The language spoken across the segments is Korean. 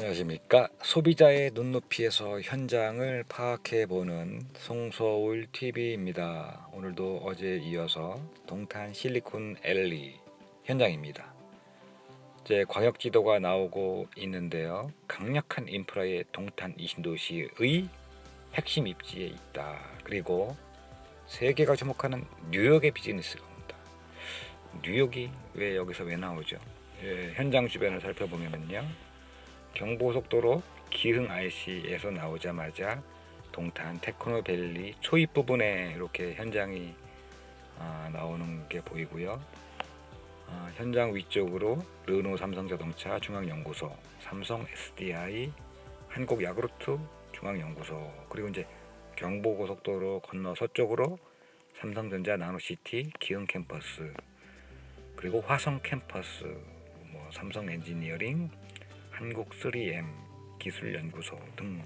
안녕하십니까 소비자의 눈높이에서 현장을 파악해 보는 송서울 TV입니다. 오늘도 어제 이어서 동탄 실리콘 앨리 현장입니다. 이제 광역 지도가 나오고 있는데요. 강력한 인프라의 동탄 이 신도시의 핵심 입지에 있다. 그리고 세계가 주목하는 뉴욕의 비즈니스가 온다. 뉴욕이 왜 여기서 왜 나오죠? 예, 현장 주변을 살펴보면요. 경부고속도로 기흥 IC에서 나오자마자 동탄 테크노밸리 초입 부분에 이렇게 현장이 아, 나오는 게 보이고요. 아, 현장 위쪽으로 르노 삼성자동차 중앙연구소, 삼성 SDI, 한국 야구르트 중앙연구소 그리고 이제 경부고속도로 건너 서쪽으로 삼성전자 나노시티 기흥 캠퍼스 그리고 화성 캠퍼스 뭐 삼성 엔지니어링 한국 3M 기술연구소 등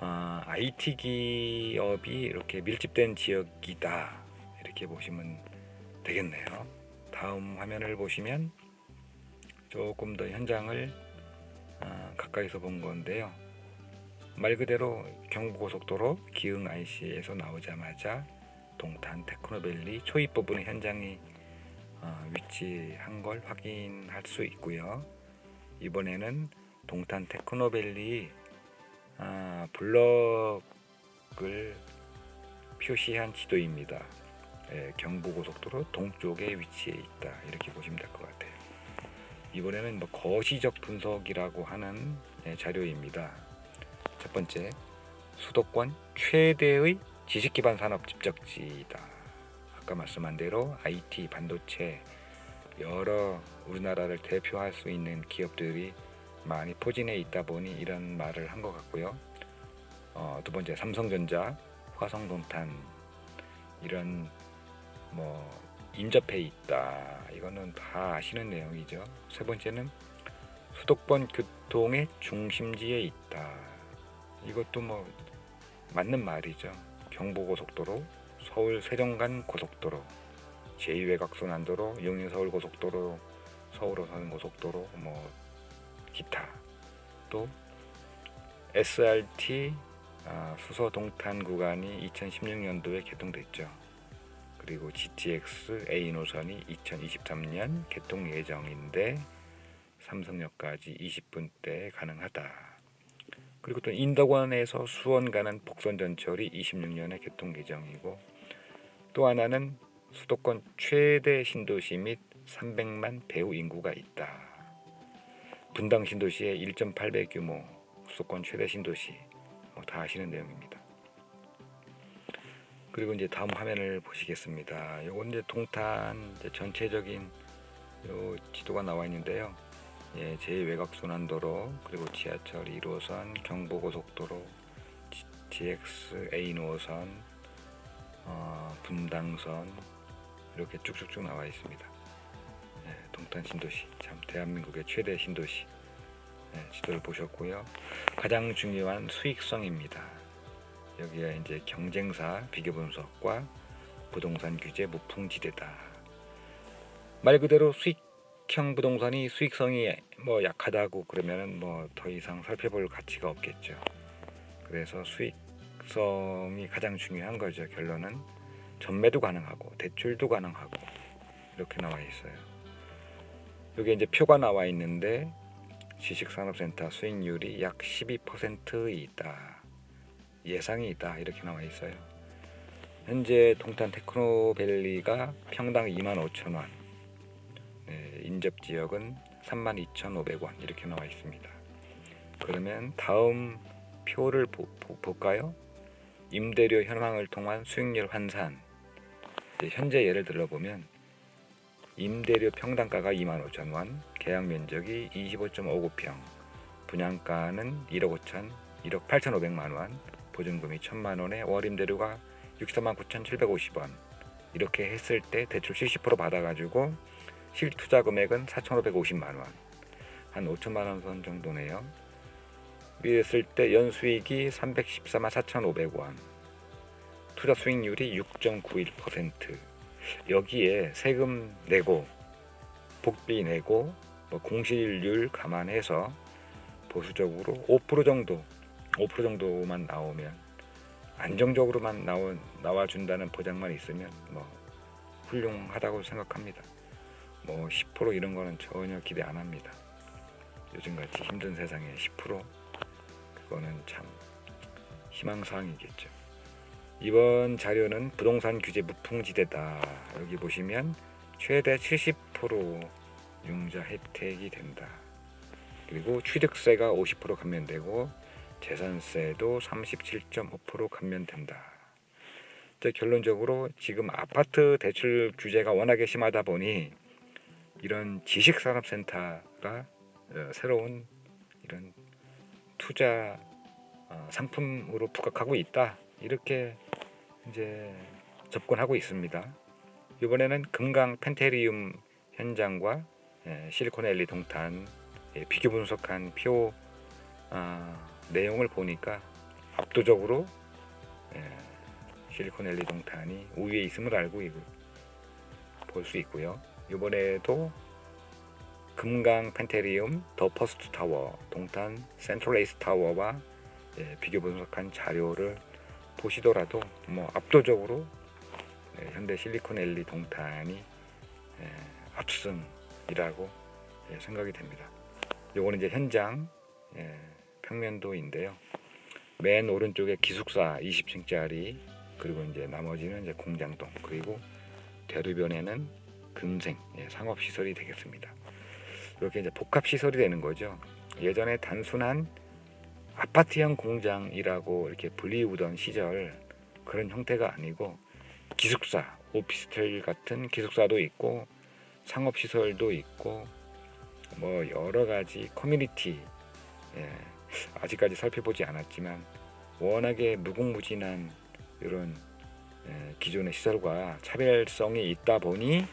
아, IT 기업이 이렇게 밀집된 지역이다 이렇게 보시면 되겠네요. 다음 화면을 보시면 조금 더 현장을 아, 가까이서 본 건데요. 말 그대로 경부고속도로 기흥 IC에서 나오자마자 동탄 테크노밸리 초입 부분의 현장이 어, 위치한 걸 확인할 수 있고요. 이번에는 동탄 테크노밸리 아, 블럭을 표시한 지도입니다. 예, 경부고속도로 동쪽에 위치해 있다 이렇게 보시면 될 것 같아요. 이번에는 뭐 거시적 분석이라고 하는 예, 자료입니다. 첫 번째 수도권 최대의 지식기반 산업 집적지이다. 아까 말씀한 대로 IT 반도체 여러 우리나라를 대표할 수 있는 기업들이 많이 포진해 있다 보니 이런 말을 한 것 같고요. 어, 두 번째 삼성전자, 화성동탄 이런 뭐 인접해 있다. 이거는 다 아시는 내용이죠. 세 번째는 수도권 교통의 중심지에 있다. 이것도 뭐 맞는 말이죠. 경부고속도로, 서울 세종간 고속도로, 제2외곽순환도로, 용인 서울 고속도로, 서울 오산 고속도로, 뭐 기타 또 SRT 아, 수서 동탄 구간이 2016년도에 개통됐죠. 그리고 GTX A 노선이 2023년 개통 예정인데 삼성역까지 20분대 가능하다. 그리고 또 인덕원에서 수원 가는 복선 전철이 26년에 개통 예정이고 또 하나는 수도권 최대 신도시 및 300만 배우 인구가 있다. 분당 신도시의 1.8배 규모 수도권 최대 신도시 뭐 다 아시는 내용입니다. 그리고 이제 다음 화면을 보시겠습니다. 요건 이제 동탄 이제 전체적인 요 지도가 나와 있는데요. 예, 제2외곽순환도로 그리고 지하철 1호선, 경부고속도로, GX A 노선, 어, 분당선 이렇게 쭉쭉쭉 나와 있습니다. 예, 동탄 신도시 참 대한민국의 최대 신도시 예, 지도를 보셨고요. 가장 중요한 수익성입니다. 여기가 이제 경쟁사 비교 분석과 부동산 규제 무풍지대다. 말 그대로 수익형 부동산이 수익성이 뭐 약하다고 그러면은 뭐 더 이상 살펴볼 가치가 없겠죠. 그래서 수익성이 가장 중요한 거죠. 결론은 전매도 가능하고 대출도 가능하고 이렇게 나와 있어요. 여기 이제 표가 나와 있는데 지식산업센터 수익률이 약 12% 있다. 예상이 있다. 이렇게 나와 있어요. 현재 동탄 테크노밸리가 평당 2만 5천 원, 네, 인접 지역은 3만 2,500원 이렇게 나와 있습니다. 그러면 다음 표를 보, 보, 볼까요? 임대료 현황을 통한 수익률 환산. 현재 예를 들어보면 임대료 평당가가 2만 5천 원, 계약 면적이 25.59평, 분양가는 1억 5천, 1억 8천 5백만 원, 보증금이 1천만 원에 월 임대료가 63만 9천7백오십0원. 이렇게 했을 때 대출 70% 받아가지고 실투자 금액은 4,550만 원, 한 5천만 원 선 정도네요. 이랬을 때 연수익이 314만 4,500원, 투자 수익률이 6.91%. 여기에 세금 내고 복비 내고 뭐 공실률 감안해서 보수적으로 5% 정도 5% 정도만 나오면 안정적으로만 나오, 나와준다는 보장만 있으면 뭐 훌륭하다고 생각합니다. 뭐 10% 이런 거는 전혀 기대 안 합니다. 요즘같이 힘든 세상에 10% 그거는 참 희망사항이겠죠. 이번 자료는 부동산 규제 무풍지대다. 여기 보시면 최대 70% 융자 혜택이 된다. 그리고 취득세가 50% 감면되고 재산세도 37.5% 감면된다. 결론적으로 지금 아파트 대출 규제가 워낙에 심하다 보니 이런 지식산업센터가 어, 새로운 이런 투자 어, 상품으로 부각하고 있다. 이렇게 이제 접근하고 있습니다. 이번에는 금강 펜테리움 현장과 예, 실리콘밸리 동탄 예, 비교 분석한 표 아, 내용을 보니까 압도적으로 예, 실리콘밸리 동탄이 우위에 있음을 알고 볼 수 있고요. 이번에도 금강 펜테리움 더 퍼스트 타워 동탄 센트럴 에이스 타워와 예, 비교 분석한 자료를 보시더라도 뭐 압도적으로 예, 현대 실리콘밸리 동탄이 예, 압승이라고 예, 생각이 됩니다. 요거는 이제 현장 예, 평면도인데요. 맨 오른쪽에 기숙사 20층짜리 그리고 이제 나머지는 이제 공장동 그리고 대로변에는 금생 예, 상업 시설이 되겠습니다. 이렇게 이제 복합 시설이 되는 거죠. 예전에 단순한 아파트형 공장이라고 이렇게 불리우던 시절 그런 형태가 아니고 기숙사, 오피스텔 같은 기숙사도 있고 상업 시설도 있고 뭐 여러 가지 커뮤니티 예, 아직까지 살펴보지 않았지만 워낙에 무궁무진한 이런 예, 기존의 시설과 차별성이 있다 보니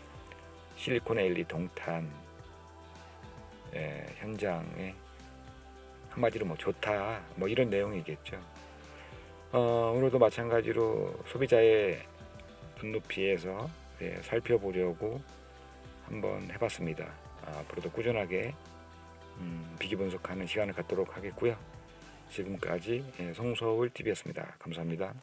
실리콘밸리 동탄 예, 현장에 한마디로 뭐 좋다 뭐 이런 내용이겠죠. 어, 오늘도 마찬가지로 소비자의 눈높이에서 예, 살펴보려고 한번 해봤습니다. 아, 앞으로도 꾸준하게 음, 비교 분석하는 시간을 갖도록 하겠고요. 지금까지 예, 송서울 TV였습니다. 감사합니다.